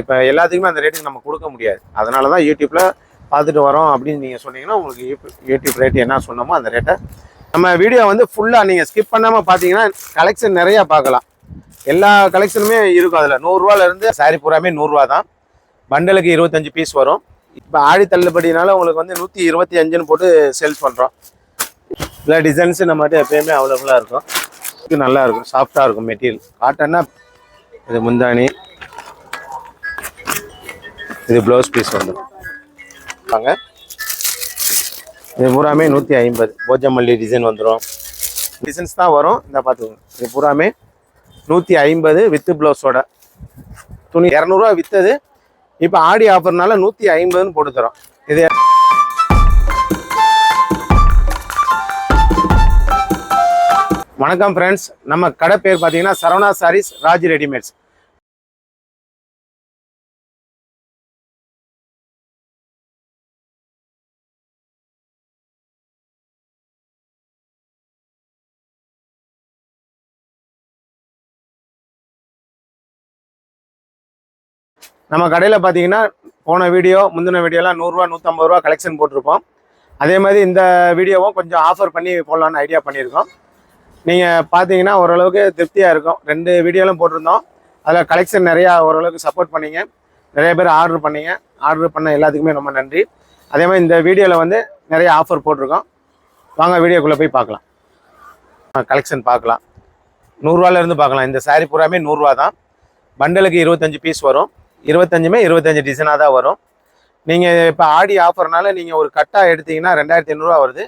இப்போ எல்லாத்துக்குமே அந்த ரேட்டுக்கு நம்ம கொடுக்க முடியாது. அதனால தான் யூடியூப்பில் பார்த்துட்டு வரோம் அப்படின்னு நீங்கள் சொன்னீங்கன்னா உங்களுக்கு யூ- யூடியூப் ரேட் என்ன சொன்னோமோ அந்த ரேட்டை நம்ம வீடியோ வந்து ஃபுல்லாக நீங்கள் ஸ்கிப் பண்ணாமல் பார்த்தீங்கன்னா கலெக்ஷன் நிறையா பார்க்கலாம். எல்லா கலெக்ஷனுமே இருக்கும் அதில். நூறுரூவாலேருந்து சாரி பூராமே நூறுரூவா தான். பண்டலுக்கு இருபத்தஞ்சு பீஸ் வரும். இப்போ ஆடி தள்ளுபடினால உங்களுக்கு வந்து நூற்றி இருபத்தி அஞ்சுன்னு போட்டு சேல்ஸ் பண்ணுறோம் எல்லா டிசைன்ஸு நம்மகிட்ட எப்பயுமே அவைலபிளாக இருக்கும். நல்லாயிருக்கும் நல்லா இருக்கும் சாஃப்டாக இருக்கும் மெட்டீரியல் காட்டன்னா இது முந்தானி இது ப்ளவுஸ் பீஸ் வந்துடும் வாங்க. இது பூராமே நூற்றி ஐம்பது. போஜமல்லி டிசைன் வந்துடும் டிசைன்ஸ் தான் வரும். இந்த பார்த்துக்கோங்க இது பூராமே நூற்றி ஐம்பது வித்து ப்ளவுஸோட துணி இரநூறுவா விற்றது இப்போ ஆடி ஆஃபர்னால நூற்றி ஐம்பதுன்னு போட்டு தரோம். இது வணக்கம் ஃப்ரெண்ட்ஸ் நம்ம கடை பேர் பார்த்தீங்கன்னா சரவணா சாரீஸ் ராஜ் ரெடிமேட்ஸ் நம்ம கடையில் பார்த்தீங்கன்னா போன வீடியோ முந்தின வீடியோலாம் நூறுரூவா நூற்றம்பது ரூபா கலெக்ஷன் போட்டிருப்போம். அதே மாதிரி இந்த வீடியோவும் கொஞ்சம் ஆஃபர் பண்ணி போடலான்னு ஐடியா பண்ணியிருக்கோம். நீங்கள் பார்த்தீங்கன்னா ஓரளவுக்கு திருப்தியாக இருக்கும். ரெண்டு வீடியோலாம் போட்டிருந்தோம். அதில் கலெக்ஷன் நிறையா ஓரளவுக்கு சப்போர்ட் பண்ணிங்க. நிறைய பேர் ஆர்டர் பண்ணிங்க. ஆர்டர் பண்ண எல்லாத்துக்குமே ரொம்ப நன்றி. அதே மாதிரி இந்த வீடியோவில் வந்து நிறைய ஆஃபர் போட்டிருக்கோம். வாங்க வீடியோக்குள்ளே போய் பார்க்கலாம். கலெக்ஷன் பார்க்கலாம். நூறுரூவாலேருந்து பார்க்கலாம். இந்த சாரீ பூராமே நூறுரூவா தான் பண்டலுக்கு இருபத்தஞ்சு பீஸ் வரும். இருபத்தஞ்சுமே இருபத்தஞ்சு டிசைனாக தான் வரும். நீங்கள் இப்போ ஆடி ஆஃபர்னால நீங்கள் ஒரு கட்டாக எடுத்தீங்கன்னா ரெண்டாயிரத்தி ஐநூறுரூவா வருது.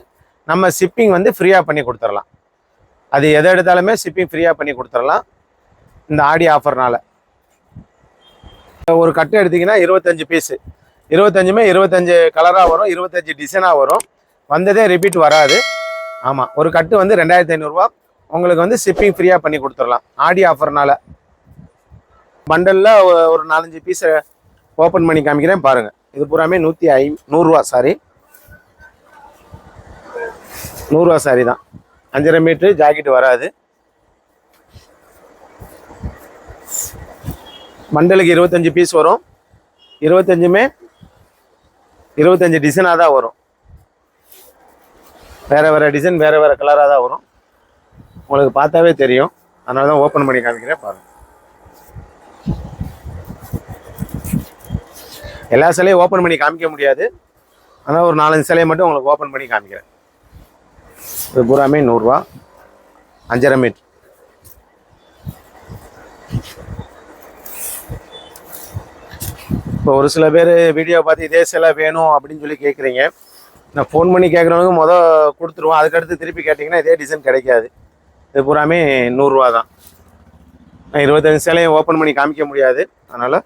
நம்ம ஷிப்பிங் வந்து ஃப்ரீயாக பண்ணி கொடுத்துடலாம். அது எதை எடுத்தாலுமே ஷிப்பிங் ஃப்ரீயாக பண்ணி கொடுத்துடலாம். இந்த ஆடி ஆஃபர்னால ஒரு கட்டு எடுத்தீங்கன்னா இருபத்தஞ்சு பீஸு இருபத்தஞ்சுமே இருபத்தஞ்சு கலராக வரும். இருபத்தஞ்சு டிசைனாக வரும். வந்ததே ரிப்பீட் வராது. ஆமாம் ஒரு கட்டு வந்து ரெண்டாயிரத்தி ஐநூறுரூவா உங்களுக்கு வந்து ஷிப்பிங் ஃப்ரீயாக பண்ணி கொடுத்துடலாம். ஆடி ஆஃபர்னால பண்டலில் ஒரு நாலஞ்சு பீஸை ஓப்பன் பண்ணி காமிக்கிறேன் பாருங்கள் இது பூராமே நூற்றி ஐ நூறுரூவா சாரி நூறுரூவா சாரி தான். அஞ்சரை மீட்ரு ஜாக்கெட் வராது. மண்டலுக்கு இருபத்தஞ்சி பீஸ் வரும். இருபத்தஞ்சுமே இருபத்தஞ்சு டிசைனாக தான் வரும். வேறு வேறு டிசைன் வேறு வேறு கலராக தான் வரும். உங்களுக்கு பார்த்தாவே தெரியும். அதனால தான் ஓப்பன் பண்ணி காமிக்கிறேன் பாருங்கள் எல்லா சிலையும் ஓப்பன் பண்ணி காமிக்க முடியாது. ஆனால் ஒரு நாலஞ்சு சிலையை மட்டும் உங்களுக்கு ஓப்பன் பண்ணி காமிக்கிறேன். இது பூராமே நூறுரூவா. அஞ்சரை மீட் இப்போ ஒரு சில பேர் வீடியோ பார்த்து இதே சிலை வேணும் அப்படின்னு சொல்லி கேட்குறீங்க நான் ஃபோன் பண்ணி கேட்குறவங்க மொதல் கொடுத்துருவோம். அதுக்கடுத்து திருப்பி கேட்டிங்கன்னா இதே டிசைன் கிடைக்காது. இது பூராமே நூறுரூவா தான். நான் இருபத்தஞ்சு சிலையும் ஓப்பன் பண்ணி காமிக்க முடியாது. அதனால்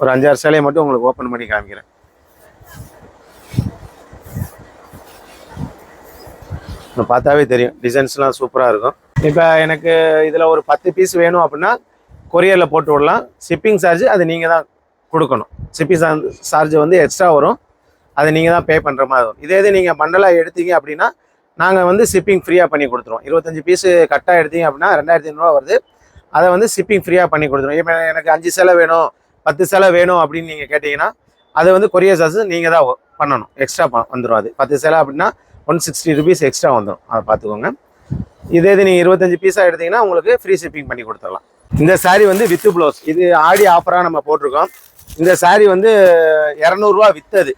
ஒரு அஞ்சாறு சேலையை மட்டும் உங்களுக்கு ஓப்பன் பண்ணி காமிக்கிறேன். இப்போ பார்த்தாவே தெரியும். டிசைன்ஸ்லாம் சூப்பராக இருக்கும். இப்போ எனக்கு இதில் ஒரு பத்து பீஸ் வேணும் அப்படின்னா கொரியரில் போட்டு விடலாம். ஷிப்பிங் சார்ஜ் அது நீங்கள் தான் கொடுக்கணும். ஷிப்பிங் சார்ஜ் வந்து எக்ஸ்ட்ரா வரும். அதை நீங்கள் தான் பே பண்ணுற மாதிரி வரும். இதே இது நீங்கள் பண்டலாக எடுத்தீங்க அப்படின்னா நாங்கள் வந்து ஷிப்பிங் ஃப்ரீயாக பண்ணி கொடுத்துருவோம். இருபத்தஞ்சி பீஸு கட்டாக எடுத்தீங்க அப்படின்னா ரெண்டாயிரத்தி ஐநூறுரூவா வருது. அதை வந்து ஷிப்பிங் ஃப்ரீயாக பண்ணி கொடுத்துருவோம். இப்போ எனக்கு அஞ்சு சேலை வேணும். பத்து சிலை வேணும் அப்படின்னு நீங்கள் கேட்டிங்கன்னா அது வந்து கொரியர் சார்ஜ் நீங்கள் தான் பண்ணணும். எக்ஸ்ட்ரா வந்துடும் அது. பத்து சிலை அப்படின்னா ஒன் சிக்ஸ்டி ருபீஸ் எக்ஸ்ட்ரா வந்துடும் அதை பார்த்துக்கோங்க. இதே இது நீங்கள் இருபத்தஞ்சு பீஸாக எடுத்தீங்கன்னா உங்களுக்கு ஃப்ரீ ஷிப்பிங் பண்ணி கொடுத்துடலாம். இந்த சாரீ வந்து வித்து ப்ளவுஸ் இது ஆடி ஆஃபராக நம்ம போட்டிருக்கோம். இந்த சாரீ வந்து இரநூறுவா வித்தது.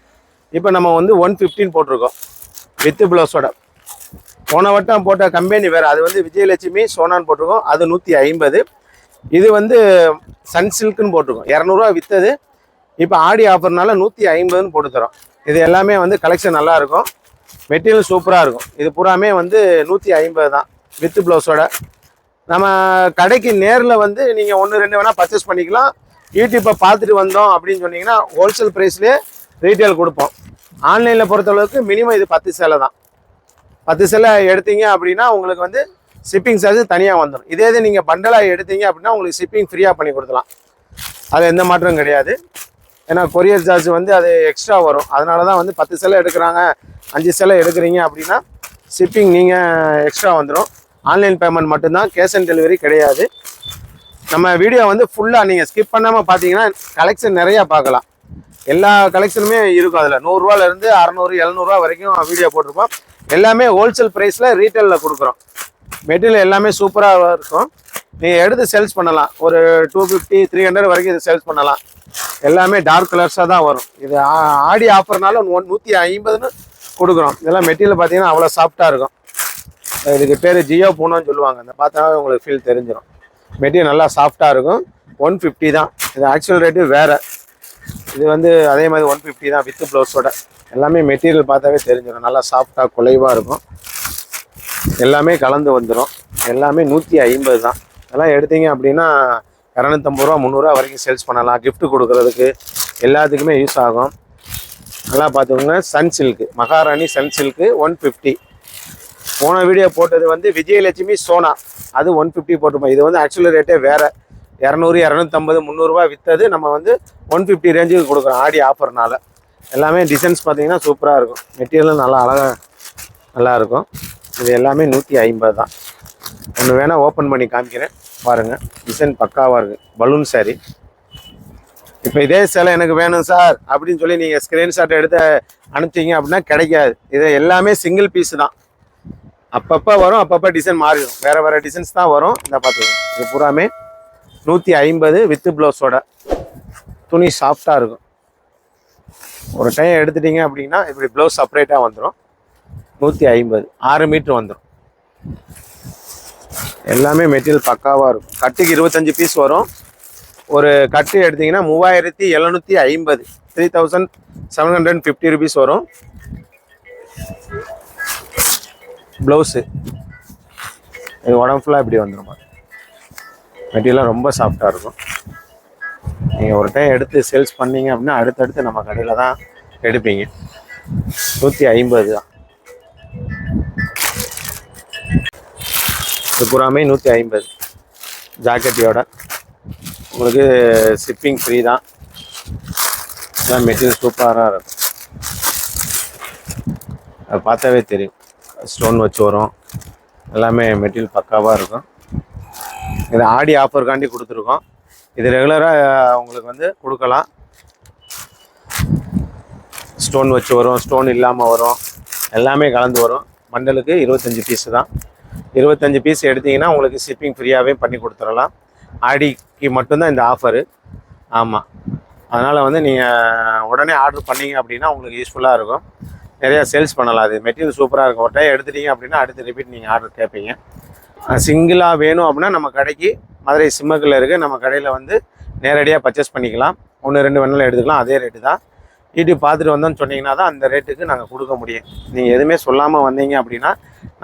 இப்போ நம்ம வந்து ஒன் ஃபிஃப்டின் போட்டிருக்கோம். வித்து ப்ளவுஸோட போன வட்டம் போட்ட கம்பெனி வேறு. அது வந்து விஜயலட்சுமி சோனான்னு போட்டிருக்கோம். அது நூற்றி ஐம்பது. இது வந்து சன் சில்க்குன்னு போட்டிருக்கோம். இரநூறுவா விற்றது இப்போ ஆடி ஆஃபர்னால நூற்றி ஐம்பதுன்னு போட்டு தரோம். இது எல்லாமே வந்து கலெக்ஷன் நல்லாயிருக்கும். மெட்டீரியல் சூப்பராக இருக்கும். இது பூராமே வந்து நூற்றி ஐம்பது தான். வித்து ப்ளவுஸோட நம்ம கடைக்கு நேரில் வந்து நீங்கள் ஒன்று ரெண்டு வேணால் பர்ச்சேஸ் பண்ணிக்கலாம். யூடியூப்பை பார்த்துட்டு வந்தோம் அப்படின்னு சொன்னீங்கன்னா ஹோல்சேல் ப்ரைஸ்லேயே ரீட்டெயில் கொடுப்போம். ஆன்லைனில் பொறுத்தளவுக்கு மினிமம் இது பத்து சேலை தான். பத்து சேலை எடுத்தீங்க அப்படின்னா உங்களுக்கு வந்து ஷிப்பிங் சார்ஜ் தனியாக வந்துடும் இதே இது நீங்கள் பண்டலாக எடுத்தீங்க அப்படின்னா உங்களுக்கு ஷிப்பிங் ஃப்ரீயாக பண்ணி கொடுக்கலாம். அது எந்த மாற்றமும் கிடையாது. ஏன்னா கொரியர் சார்ஜ் வந்து அது எக்ஸ்ட்ரா வரும். அதனால தான் வந்து பத்து செலை எடுக்கிறாங்க. அஞ்சு செலை எடுக்கிறீங்க அப்படின்னா ஷிப்பிங் நீங்கள் எக்ஸ்ட்ரா வந்துடும் ஆன்லைன் பேமெண்ட் மட்டும்தான் கேஷ் ஆன் டெலிவரி கிடையாது. நம்ம வீடியோ வந்து ஃபுல்லாக நீங்கள் ஸ்கிப் பண்ணாமல் பார்த்தீங்கன்னா கலெக்ஷன் நிறையா பார்க்கலாம். எல்லா கலெக்ஷனுமே இருக்கும் அதில். நூறுரூவாலேருந்து அறநூறு எழுநூறுவா வரைக்கும் வீடியோ போட்டிருப்போம் எல்லாமே ஹோல்சேல் ப்ரைஸில் ரீட்டெயிலில் கொடுக்குறோம். மெட்டீரியல் எல்லாமே சூப்பராக இருக்கும். நீங்கள் எடுத்து சேல்ஸ் பண்ணலாம். ஒரு டூ ஃபிஃப்டி த்ரீ ஹண்ட்ரட் வரைக்கும் இது சேல்ஸ் பண்ணலாம். எல்லாமே டார்க் கலர்ஸாக தான் வரும். இது ஆ- ஆடி ஆஃபர்னால ஒன் நூற்றி ஐம்பதுன்னு கொடுக்குறோம். இதெல்லாம் மெட்டீரியல் பார்த்தீங்கன்னா அவ்வளோ சாஃப்டாக இருக்கும். இதுக்கு பேர் ஜியோ பூனோன்னு சொல்லுவாங்க. அந்த பார்த்தா உங்களுக்கு ஃபீல் தெரிஞ்சிடும் மெட்டீரியல் நல்லா சாஃப்டாக இருக்கும். ஒன் ஃபிஃப்டி தான். இது ஆக்சுவல் ரேட்டு வேறு. இது வந்து அதே மாதிரி ஒன் ஃபிஃப்டி தான் வித்து ப்ளவுஸோட எல்லாமே மெட்டீரியல் பார்த்தாவே தெரிஞ்சிடும் நல்லா சாஃப்டாக குலைவாக இருக்கும். எல்லாமே கலந்து வந்துடும் எல்லாமே நூற்றி ஐம்பது தான். இதெல்லாம் எடுத்தீங்க அப்படின்னா இரநூத்தம்பது ரூபா முந்நூறுரூவா வரைக்கும் சேல்ஸ் பண்ணலாம். கிஃப்ட் கொடுக்கறதுக்கு எல்லாத்துக்குமே யூஸ் ஆகும். நல்லா பார்த்துக்கோங்க. Sun silk Maharani sun silk one fifty போன வீடியோ போட்டது வந்து விஜயலட்சுமி சோனா. அது ஒன் ஃபிஃப்டி போட்டிருப்போம். இது வந்து ஆக்சுவல் ரேட்டே வேறு. இரநூறு இரநூத்தம்பது முந்நூறுரூவா விற்றது நம்ம வந்து ஒன் ஃபிஃப்டி ரேஞ்சுக்கு கொடுக்குறோம். ஆடி ஆஃபர்னால எல்லாமே டிசைன்ஸ் பார்த்தீங்கன்னா சூப்பராக இருக்கும். மெட்டீரியலும் நல்லா அழகாக நல்லா இருக்கும். இது எல்லாமே நூற்றி ஐம்பது தான். ஒன்று வேணால் ஓப்பன் பண்ணி காமிக்கிறேன். பாருங்கள் டிசைன் பக்காவாக இருக்குது பலூன் சாரி இப்போ இதே சேலை எனக்கு வேணும் சார் அப்படின்னு சொல்லி நீங்கள் ஸ்க்ரீன்ஷாட் எடுத்து அனுப்பிச்சிங்க அப்படின்னா கிடைக்காது. இது எல்லாமே சிங்கிள் பீஸ் தான். அப்பப்போ வரும் அப்பப்போ டிசைன் மாறிடும். வேறு வேறு டிசைன்ஸ் தான் வரும். இந்த பார்த்துக்கோங்க இது பூராமே நூற்றி ஐம்பது வித்து ப்ளவுஸோட துணி சாஃப்டாக இருக்கும். ஒரு டைம் எடுத்துட்டீங்க அப்படின்னா இப்படி ப்ளவுஸ் செப்பரேட்டாக வந்துடும் நூற்றி ஐம்பது. ஆறு மீட்ரு வந்துடும் எல்லாமே மெட்டீரியல் பக்காவாக இருக்கும். கட்டுக்கு இருபத்தஞ்சி பீஸ் வரும். ஒரு கட்டு எடுத்திங்கன்னா மூவாயிரத்தி எழுநூற்றி ஐம்பது. Three thousand seven hundred fifty rupees வரும். ப்ளவுஸு இது உடம்பு ஃபுல்லாக இப்படி வந்துடும் மெட்டீரியலாம் ரொம்ப சாஃப்டாக இருக்கும். நீங்கள் ஒரு டைம் எடுத்து சேல்ஸ் பண்ணீங்க அப்படின்னா அடுத்தடுத்து நம்ம கடையில் தான் எடுப்பீங்க. நூற்றி ஐம்பது தான். இது பூராமே நூற்றி ஐம்பது. ஜாக்கெட்டியோட. உங்களுக்கு ஷிப்பிங் ஃப்ரீ தான். எல்லாம் மெட்டீரியல் சூப்பராக இருக்கும். அது பார்த்தாவே தெரியும். ஸ்டோன் வச்சு வரும். எல்லாமே மெட்டீரியல் பக்காவாக இருக்கும். இது ஆடி ஆஃபருக்காண்டி கொடுத்துருக்கோம். இது ரெகுலராக உங்களுக்கு வந்து கொடுக்கலாம். ஸ்டோன் வச்சு வரும். ஸ்டோன் இல்லாமல் வரும். எல்லாமே கலந்து வரும். மண்டலுக்கு இருபத்தஞ்சி பீஸு தான். இருபத்தஞ்சி பீஸ் எடுத்தீங்கன்னா உங்களுக்கு ஷிப்பிங் ஃப்ரீயாகவே பண்ணி கொடுத்துடலாம். ஆடிக்கு மட்டும்தான் இந்த ஆஃபரு ஆமாம் அதனால் வந்து நீங்கள் உடனே ஆர்டர் பண்ணீங்க அப்படின்னா உங்களுக்கு யூஸ்ஃபுல்லாக இருக்கும். நிறையா சேல்ஸ் பண்ணலாம். அது மெட்டீரியல் சூப்பராக இருக்கும். ஒரு டைம் எடுத்துட்டீங்க அப்படின்னா அடுத்த ரிப்பீட் நீங்கள் ஆர்டர் கேட்பீங்க சிங்கிளாக வேணும் அப்படின்னா நம்ம கடைக்கு மதுரை சிம்மக்கில் இருக்குது நம்ம கடையில் வந்து நேரடியாக பர்ச்சேஸ் பண்ணிக்கலாம். ஒன்று ரெண்டு வேணாலும் எடுத்துக்கலாம். அதே ரேட்டு தான். யூடியூப் பார்த்துட்டு வந்தோன்னு சொன்னீங்கன்னா தான் அந்த ரேட்டுக்கு நாங்கள் கொடுக்க முடியும். நீங்கள் எதுவுமே சொல்லாமல் வந்தீங்க அப்படின்னா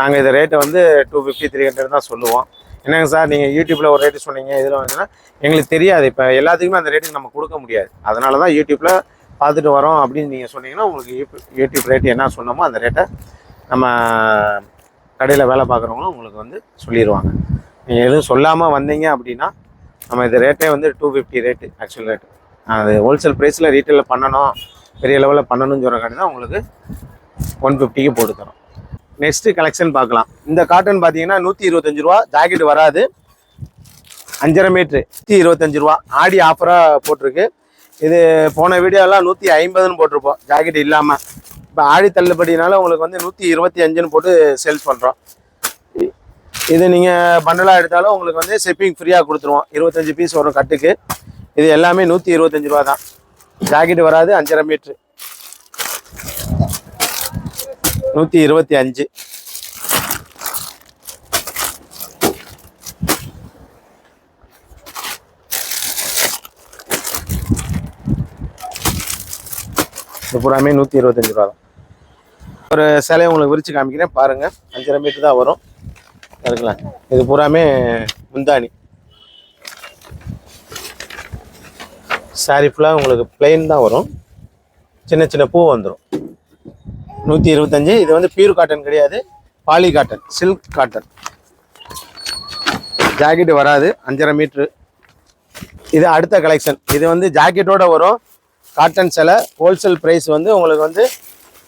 நாங்கள் இந்த ரேட்டை வந்து டூ ஃபிஃப்டி த்ரீ ஹண்ட்ரட் தான் சொல்லுவோம். என்னங்க சார் நீங்கள் யூடியூப்பில் ஒரு ரேட்டு சொன்னீங்க இதில் வந்துன்னா எங்களுக்கு தெரியாது. இப்போ எல்லாத்துக்குமே அந்த ரேட்டுக்கு நம்ம கொடுக்க முடியாது. அதனால தான் யூடியூப்பில் பார்த்துட்டு வரோம் அப்படின்னு நீங்கள் சொன்னீங்கன்னா உங்களுக்கு யூ- யூடியூப் ரேட் என்ன சொன்னோமோ அந்த ரேட்டை நம்ம கடையில் வேலை பார்க்குறவங்களும் உங்களுக்கு வந்து சொல்லிடுவாங்க நீங்கள் எதுவும் சொல்லாமல் வந்தீங்க அப்படின்னா நம்ம இந்த ரேட்டே வந்து two fifty rate actual rate அது ஹோல்சேல் ப்ரைஸில் ரீட்டெயிலில் பண்ணணும். பெரிய லெவலில் பண்ணணும்னு சொல்கிற காட்டி தான் உங்களுக்கு ஒன் ஃபிஃப்டிக்கு போட்டு தரோம். நெக்ஸ்ட்டு கலெக்ஷன் பார்க்கலாம். இந்த காட்டன் பார்த்தீங்கன்னா நூற்றி இருபத்தஞ்சு ரூபா ஜாக்கெட் வராது. அஞ்சரை மீட்ரு நூற்றி இருபத்தஞ்சு ரூபா. ஆடி ஆஃபராக போட்டிருக்கு. இது போன வீடியோலாம் நூற்றி ஐம்பதுன்னு போட்டிருப்போம் ஜாக்கெட் இல்லாமல் இப்போ ஆடி தள்ளுபடினால உங்களுக்கு வந்து நூற்றி இருபத்தி அஞ்சுன்னு போட்டு சேல்ஸ் பண்ணுறோம் இது நீங்கள் பண்டலாக எடுத்தாலும் உங்களுக்கு வந்து ஷிப்பிங் ஃப்ரீயாக கொடுத்துருவோம். இருபத்தஞ்சு பீஸ் வரும் கட்டுக்கு இது எல்லாமே நூற்றி இருபத்தஞ்சு ரூபா தான். ஜாக்கெட் வராது அஞ்சரை மீட்ரு நூற்றி இருபத்தி அஞ்சு. இது பூராமே நூற்றி இருபத்தஞ்சு ரூபா தான். ஒரு சிலையை உங்களுக்கு விரித்து காமிக்கிறேன் பாருங்கள் அஞ்சரை மீட்டர் தான் வரும். இருக்கலாம் இது பூராமே முந்தானி சாரி ஃபுல்லாக உங்களுக்கு பிளெயின் தான் வரும். சின்ன சின்ன பூ வந்துடும் நூற்றி இருபத்தஞ்சி. இது வந்து பியூர் காட்டன் கிடையாது. Poly cotton silk cotton jacket வராது. அஞ்சரை மீட்ரு இது அடுத்த கலெக்ஷன் இது வந்து ஜாக்கெட்டோட வரும். காட்டன் சிலை. ஹோல்சேல் ப்ரைஸ் வந்து உங்களுக்கு வந்து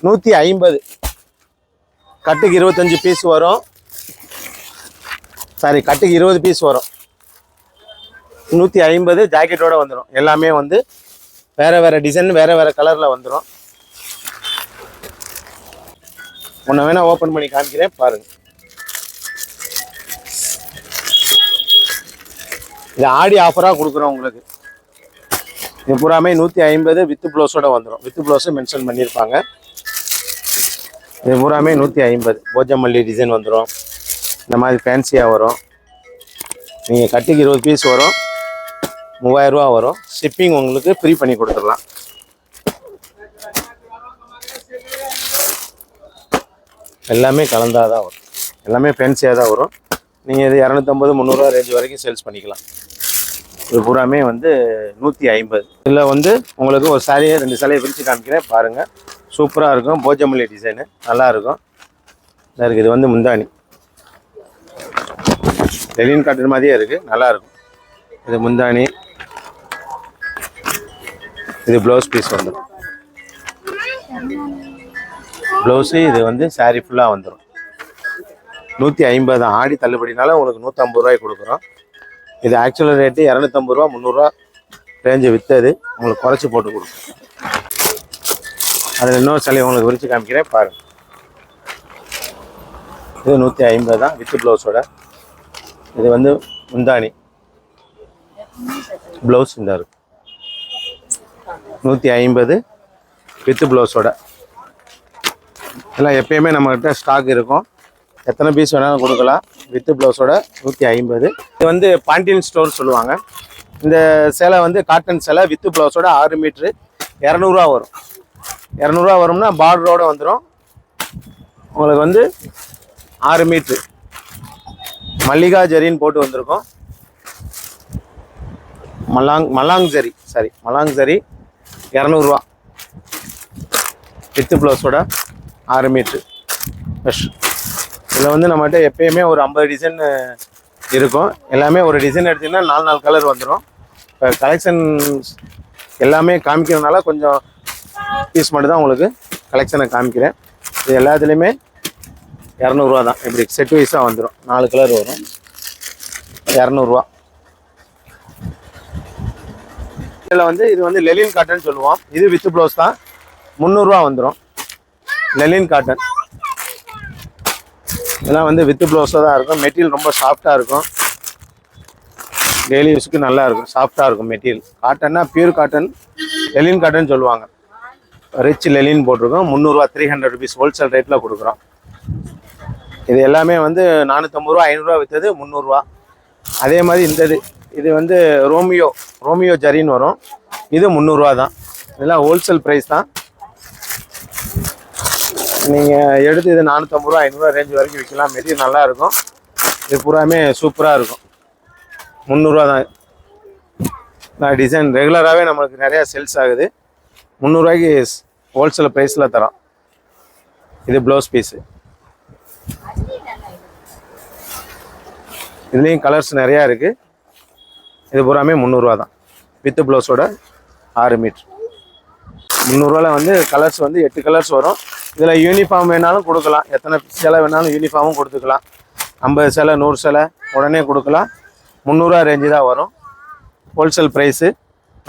நூற்றி ஐம்பது. கட்டுக்கு இருபத்தஞ்சி பீஸ் வரும். சாரி கட்டுக்கு இருபது பீஸ் வரும். நூற்றி ஐம்பது ஜாக்கெட்டோட வந்துடும் எல்லாமே வந்து வேறு வேறு டிசைன் வேறு வேறு கலரில் வந்துடும் ஒன்றை வேணால் ஓப்பன் பண்ணி காமிக்கிறேன் பாருங்கள் இது ஆடி ஆஃபராக கொடுக்குறோம் உங்களுக்கு. இது பூராமே நூற்றி ஐம்பது வித்து ப்ளவுஸோட வந்துடும் வித்து ப்ளவுஸும் மென்ஷன் பண்ணியிருப்பாங்க. இது பூராமே நூற்றி ஐம்பது. போஜமல்லி டிசைன் வந்துடும் இந்த மாதிரி ஃபேன்சியாக வரும். நீங்கள் கட்டிக்கு இருபது பீஸ் வரும். மூவாயிரரூவா வரும். ஷிப்பிங் உங்களுக்கு ஃப்ரீ பண்ணி கொடுத்துடலாம். எல்லாமே கலந்தாக தான் வரும். எல்லாமே ஃபேன்சியாக தான் வரும். நீங்கள் இது இரநூத்தம்பது முந்நூறுரூவா ரேஞ்ச் வரைக்கும் சேல்ஸ் பண்ணிக்கலாம். இது பூராமே வந்து நூற்றி ஐம்பது. இதில் வந்து உங்களுக்கு ஒரு சாலையை ரெண்டு சாலையை பிரித்து காமிக்கிறேன். பாருங்கள் சூப்பராக இருக்கும். போஜமல்லி டிசைனு நல்லா இருக்குது இது வந்து முந்தானி டெலின் காட்டன் மாதிரியே இருக்குது நல்லாயிருக்கும். இது முந்தானி இது ப்ளவுஸ் பீஸ் வந்துடும் ப்ளவுஸு இது வந்து சாரீ ஃபுல்லாக வந்துடும் நூற்றி ஐம்பது தான் ஆடி தள்ளுபடினால உங்களுக்கு நூற்றம்பது ரூபாய்க்கு கொடுக்குறோம். இது ஆக்சுவல் ரேட்டு இரநூத்தம்பது ரூபா முந்நூறுரூவா ரேஞ்சு விற்றது உங்களுக்கு குறைச்சி போட்டு கொடுக்கும் அதில் இன்னொரு சிலையை உங்களுக்கு விரித்து காமிக்கிறேன் பாருங்கள் இது நூற்றி ஐம்பது தான் வித்து ப்ளவுஸோட இது வந்து முந்தானி ப்ளவுஸ் இந்த இருக்கு. நூற்றி ஐம்பது வித்து ப்ளவுஸோட எல்லாம் எப்பயுமே நம்மகிட்ட ஸ்டாக் இருக்கும். எத்தனை பீஸ் வேணாலும் கொடுக்கலாம். வித்து ப்ளவுஸோட நூற்றி ஐம்பது. இது வந்து பாண்டியன் ஸ்டோர் சொல்லுவாங்க. இந்த சேலை வந்து காட்டன் சேலை வித்து ப்ளவுஸோட ஆறு மீட்ரு இரநூறுவா வரும். இரநூறுவா வரும்னா பார்டரோட வந்துடும் உங்களுக்கு வந்து ஆறு மீட்ரு மல்லிகா ஜரின்னு போட்டு வந்திருக்கோம். மல்லாங் மல்லாங் ஜரி சாரி மல்லாங் ஜரி இரநூறுவா. வித்து ப்ளவுஸோட ஆறு மீட்ரு ஃப்ரெஷ் இதில் வந்து நம்மகிட்ட எப்பயுமே ஒரு ஐம்பது டிசைன் இருக்கும். எல்லாமே ஒரு டிசைன் எடுத்திங்கன்னா நாலு நாலு கலர் வந்துடும் இப்போ கலெக்ஷன் எல்லாமே காமிக்கிறதுனால கொஞ்சம் பீஸ் மட்டும்தான் உங்களுக்கு கலெக்ஷனை காமிக்கிறேன். இது எல்லாத்துலேயுமே இரநூறுவா தான். இப்படி செட் வைஸாக வந்துடும் நாலு கலர் வரும். இரநூறுவா. இதில் வந்து இது வந்து லெலின் காட்டன் சொல்லுவோம். இது வித் ப்ளவுஸ் தான். முந்நூறுரூவா வந்துடும் லெலின் காட்டன் இதெல்லாம் வந்து வித் ப்ளவுஸாக தான் இருக்கும். மெட்டீரியல் ரொம்ப சாஃப்டாக இருக்கும். டெய்லி யூஸுக்கு நல்லா இருக்கும். சாஃப்டாக இருக்கும் மெட்டீரியல் காட்டன்னா பியூர் காட்டன் லெலின் காட்டன் சொல்லுவாங்க. ரிச் லெலின் போட்டிருக்கோம். முந்நூறுரூவா த்ரீ ஹண்ட்ரட் ருபீஸ் ஹோல்சேல் ரேட்டில் கொடுக்குறோம். இது எல்லாமே வந்து நானூற்றம்பது ரூபா ஐநூறுரூவா விற்றது முந்நூறுரூவா அதே மாதிரி இந்த இது இது வந்து ரோமியோ ரோமியோ ஜரின்னு வரும். இது முந்நூறுரூவா தான். இதெல்லாம் ஹோல்சேல் ப்ரைஸ் தான். நீங்கள் எடுத்து இது நானூற்றம்பது ரூபா ஐநூறுரூவா ரேஞ்ச் வரைக்கும் விற்கலாம். மெட்டீரியல் நல்லாயிருக்கும் இது பூராமே சூப்பராக இருக்கும். முந்நூறுரூவா தான். நான் டிசைன் ரெகுலராகவே நம்மளுக்கு நிறையா சேல்ஸ் ஆகுது. முந்நூறுரூவாய்க்கு ஹோல்சேல் ப்ரைஸில் தரோம். இது ப்ளவுஸ் பீஸு இதுலேயும் கலர்ஸ் நிறையா இருக்குது இது பூராமே முந்நூறுரூவா தான். வித்து ப்ளவுஸோட ஆறு மீட்ரு முந்நூறுரூவாவில் வந்து கலர்ஸ் வந்து எட்டு கலர்ஸ் வரும். இதில் யூனிஃபார்ம் வேணாலும் கொடுக்கலாம். எத்தனை சிலை வேணாலும் யூனிஃபார்மும் கொடுத்துக்கலாம். ஐம்பது சிலை நூறு சிலை உடனே கொடுக்கலாம். முந்நூறுரூவா ரேஞ்சு தான் வரும். ஹோல்சேல் ப்ரைஸு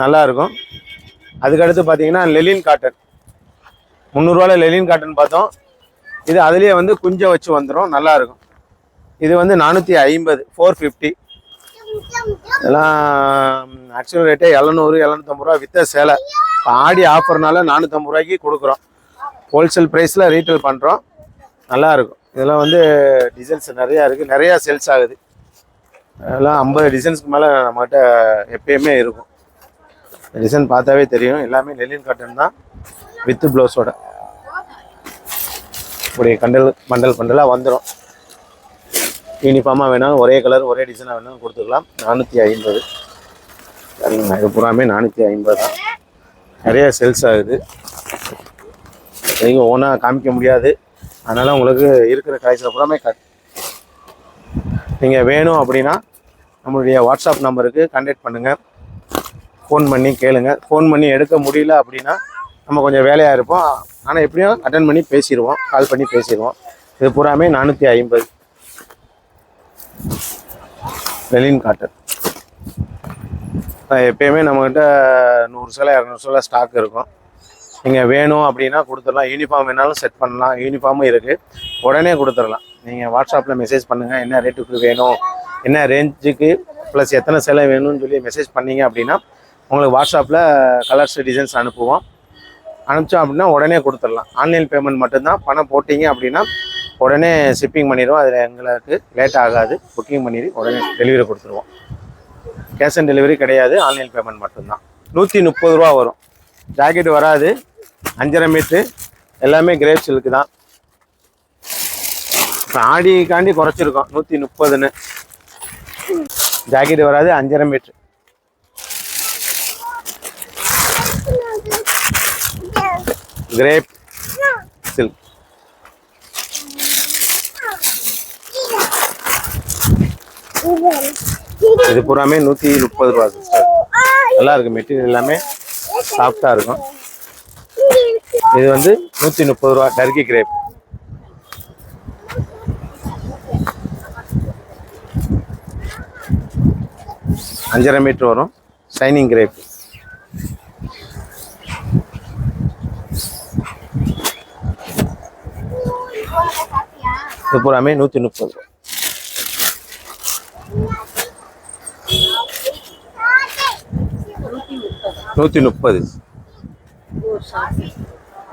நல்லாயிருக்கும் அதுக்கடுத்து பார்த்தீங்கன்னா லெலின் காட்டன் முந்நூறுரூவாவில் லெலின் காட்டன் பார்த்தோம். இது அதுலேயே வந்து குஞ்சை வச்சு வந்துடும் நல்லாயிருக்கும் இது வந்து நானூற்றி ஐம்பது ஃபோர் ஃபிஃப்டி இதெல்லாம் ஆக்சுவல் ரேட்டே எழுநூறு எழுநூத்தம்பது ரூபா வித்த சேலை. இப்போ ஆடி ஆஃபர்னால நானூற்றம்பது ரூபாய்க்கு கொடுக்குறோம். ஹோல்சேல் ப்ரைஸில் ரீட்டைல் பண்ணுறோம் நல்லா இருக்கும். இதெல்லாம் வந்து டிசைன்ஸ் நிறையா இருக்குது நிறையா சேல்ஸ் ஆகுது. அதெல்லாம் ஐம்பது டிசைன்ஸ்க்கு மேலே நம்மகிட்ட எப்பயுமே இருக்கும். டிசைன் பார்த்தாவே தெரியும். எல்லாமே நெல்லின் காட்டன் தான். வித்து ப்ளவுஸோட இப்படி கண்டல் பண்டல் பண்டலாக வந்துடும் யூனிஃபார்மாக வேணாலும் ஒரே கலர் ஒரே டிசைனாக வேணாலும் கொடுத்துக்கலாம். நானூற்றி ஐம்பது. சரிங்கண்ணா இது பூராமே நானூற்றி ஐம்பது தான். நிறைய சேல்ஸ் ஆகுது. நீங்கள் ஓனாக காமிக்க முடியாது. அதனால் உங்களுக்கு இருக்கிற காய்ச்சல் பூராமே கட் நீங்கள் வேணும் அப்படின்னா நம்மளுடைய வாட்ஸ்அப் நம்பருக்கு கான்டாக்ட் பண்ணுங்கள் ஃபோன் பண்ணி கேளுங்க. ஃபோன் பண்ணி எடுக்க முடியல அப்படின்னா நம்ம கொஞ்சம் வேலையாக இருப்போம். ஆனால் எப்படியும் அட்டன் பண்ணி பேசிடுவோம். கால் பண்ணி பேசிடுவோம். இது பூராமே நானூற்றி ஐம்பது. Linen cotton. எப்பயுமே நம்மக்கிட்ட நூறு சில இரநூறு சில ஸ்டாக் இருக்கும். நீங்கள் வேணும் அப்படின்னா கொடுத்துடலாம். யூனிஃபார்ம் வேணாலும் செட் பண்ணலாம். யூனிஃபார்மும் இருக்குது உடனே கொடுத்துடலாம். நீங்கள் வாட்ஸ்அப்பில் மெசேஜ் பண்ணுங்கள் என்ன ரேட்டுக்கு வேணும்? என்ன ரேஞ்சுக்கு ப்ளஸ் எத்தனை சில வேணும்னு சொல்லி மெசேஜ் பண்ணீங்க அப்படின்னா உங்களுக்கு வாட்ஸ்அப்பில் கலர்ஸ் டிசைன்ஸ் அனுப்புவோம். அனுப்பிச்சோம் அப்படின்னா உடனே கொடுத்துடலாம். ஆன்லைன் பேமெண்ட் மட்டும்தான். பணம் போட்டிங்க அப்படின்னா உடனே ஷிப்பிங் பண்ணிடுவோம். அதில் எங்களுக்கு லேட் ஆகாது. புக்கிங் பண்ணிடு உடனே டெலிவரி கொடுத்துருவோம். கேஷ் ஆன் டெலிவரி கிடையாது. ஆன்லைன் பேமெண்ட் மட்டும்தான். நூற்றி முப்பது ரூபா வரும். ஜாக்கெட் வராது. அஞ்சரை மீட்ரு எல்லாமே கிரேப் சில்க்கு தான். இப்போ ஆடிக்காண்டி குறைச்சிருக்கோம். நூற்றி முப்பதுன்னு. ஜாக்கெட் வராது. அஞ்சரை மீட்ரு கிரேப் சில்க் இது பூராமே நூற்றி முப்பது ரூபா சிஸ்டர் நல்லா இருக்கு மெட்டீரியல் எல்லாமே சாஃப்டாக இருக்கும். இது வந்து நூற்றி முப்பது ரூபா டர்கி கிரேப். அஞ்சரை மீட்டர் வரும். ஷைனிங் கிரேப் இது பூராமே நூற்றி முப்பது ரூபா. நூற்றி முப்பது.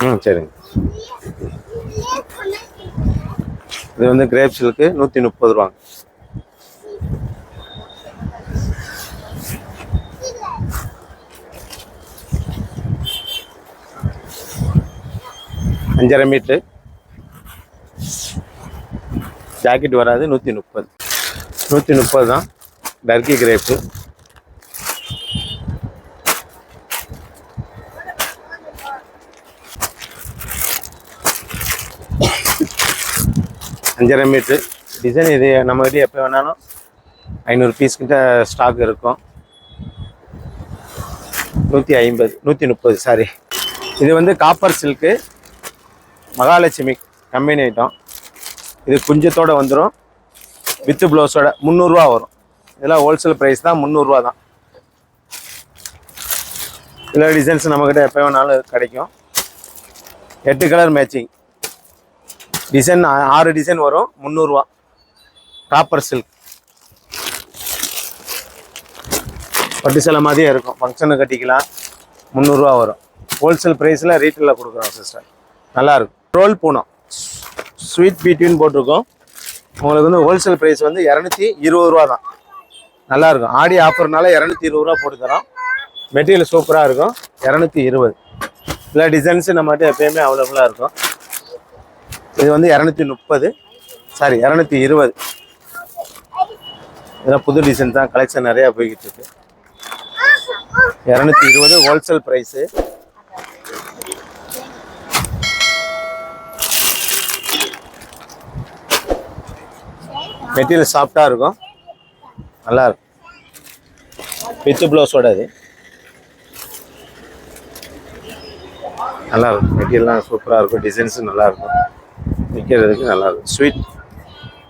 ம் சரிங்க. இது வந்து கிரேப் சில்க்கு நூற்றி முப்பது ரூபாங்க. அஞ்சரை மீட்ரு ஜாக்கெட் வராது நூற்றி முப்பது. நூற்றி முப்பது தான். Turkey crepe. அஞ்சரை மீட்ரு டிசைன் இது நம்ம நம்மகிட்ட எப்போ வேணாலும் ஐநூறு பீஸ் கிட்ட ஸ்டாக் இருக்கும். நூற்றி ஐம்பது நூற்றி முப்பது சாரி இது வந்து copper silk Mahalakshmi company item இது குஞ்சத்தோடு வந்துடும் வித்து ப்ளவுஸோட முந்நூறுரூவா வரும். இதெல்லாம் ஹோல்சேல் ப்ரைஸ் தான் முந்நூறுரூவா தான். இதில் டிசைன்ஸ் நம்மக்கிட்ட எப்போ வேணாலும் கிடைக்கும். எட்டு கலர் மேட்சிங் டிசைன் ஆறு டிசைன் வரும் முந்நூறுரூவா காப்பர் சில்க் பட்டு சேலை மாதிரியே இருக்கும். ஃபங்க்ஷனு கட்டிக்கலாம். முந்நூறுரூவா வரும். ஹோல்சேல் ப்ரைஸில் ரீட்டெயிலில் கொடுக்குறோம் சிஸ்டர் நல்லாயிருக்கும் ரோல் பூனம். ஸ்வீட் பீட்வின்னு போட்டிருக்கோம். உங்களுக்கு வந்து ஹோல்சேல் ப்ரைஸ் வந்து இரநூத்தி இருபது ரூபா தான் நல்லாயிருக்கும். ஆடி ஆஃபர்னால இரநூத்தி இருபது ரூபா போட்டு தரோம். மெட்டீரியல் சூப்பராக இருக்கும். இரநூத்தி இருபது. இல்லை டிசைன்ஸு நம்மகிட்ட எப்பயுமே அவைலபிளாக இருக்கும். இது வந்து இரநூத்தி முப்பது. சாரி இரநூத்தி இருபது. இதெல்லாம் புது டிசைன் தான். கலெக்ஷன் நிறையா போய்கிட்டு இருக்கு. இரநூத்தி இருபது ஹோல்சேல் ப்ரைஸு மெட்டீரியல் சாஃப்டாக இருக்கும். நல்லா இருக்கும். வித்து ப்ளவுஸோட அது. நல்லாயிருக்கும் மெட்டீரியல்லாம் சூப்பராக இருக்கும். டிசைன்ஸும் நல்லாயிருக்கும் விற்கிறதுக்கு ஸ்வீட்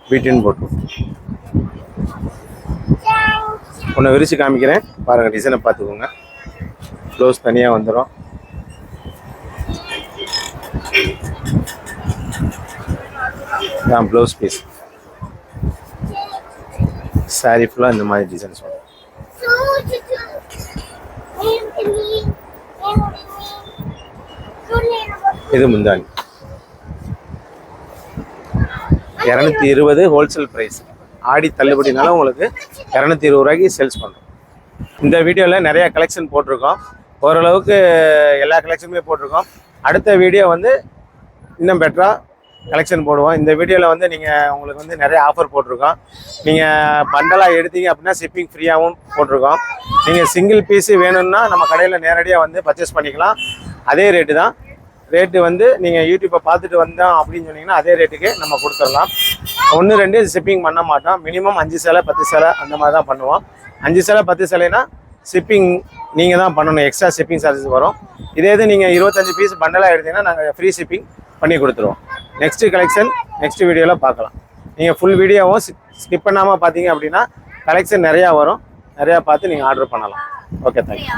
பீட்டின்னு போட்டு ஒன்று விரித்து காமிக்கிறேன். பாருங்கள் டிசைனை பார்த்துக்கோங்க. ப்ளவுஸ் தனியாக வந்துடும் தான் ப்ளவுஸ் பீஸ் சாரி ஃபுல்லாக இந்த மாதிரி டிசைன்ஸ் வரும். இது முந்தானி இரநூத்தி இருபது ஹோல்சேல் ப்ரைஸ் ஆடி தள்ளுபடினால உங்களுக்கு இரநூத்தி இருபது ரூபாய்க்கு சேல்ஸ் பண்ணுறோம் இந்த வீடியோவில் நிறையா கலெக்ஷன் போட்டிருக்கோம். ஓரளவுக்கு எல்லா கலெக்ஷனுமே போட்டிருக்கோம். அடுத்த வீடியோ வந்து இன்னும் பெட்டராக கலெக்ஷன் போடுவோம். இந்த வீடியோவில் வந்து நீங்கள் உங்களுக்கு வந்து நிறைய ஆஃபர் போட்டிருக்கோம். நீங்கள் பண்டலாக எடுத்தீங்க அப்படின்னா ஷிப்பிங் ஃப்ரீயாகவும் போட்டிருக்கோம். நீங்கள் சிங்கிள் பீஸு வேணும்னா நம்ம கடையில் நேரடியாக வந்து பர்ச்சேஸ் பண்ணிக்கலாம். அதே ரேட்டு தான். ரேட்டு வந்து நீங்கள் யூடியூப்பை பார்த்துட்டு வந்தோம் அப்படின்னு சொன்னீங்கன்னா அதே ரேட்டுக்கு நம்ம கொடுத்துடலாம். ஒன்று ரெண்டு ஷிப்பிங் பண்ண மாட்டோம். மினிமம் அஞ்சு சேலை பத்து சேலை அந்த மாதிரி தான் பண்ணுவோம். அஞ்சு சேலை பத்து சேலைனா ஷிப்பிங் நீங்கள் தான் பண்ணணும். எக்ஸ்ட்ரா ஷிப்பிங் சார்ஜஸ் வரும். இதே இது நீங்கள் இருபத்தஞ்சு பீஸ் பண்டலாக எடுத்தீங்கன்னா நாங்கள் ஃப்ரீ ஷிப்பிங் பண்ணி கொடுத்துருவோம். நெக்ஸ்ட்டு கலெக்ஷன் நெக்ஸ்ட் வீடியோவில் பார்க்கலாம். நீங்கள் ஃபுல் வீடியோவும் ஸ்கிப் பண்ணாமல் பார்த்தீங்க அப்படின்னா கலெக்ஷன் நிறையா வரும். நிறையா பார்த்து நீங்கள் ஆர்டர் பண்ணலாம். Okay thank you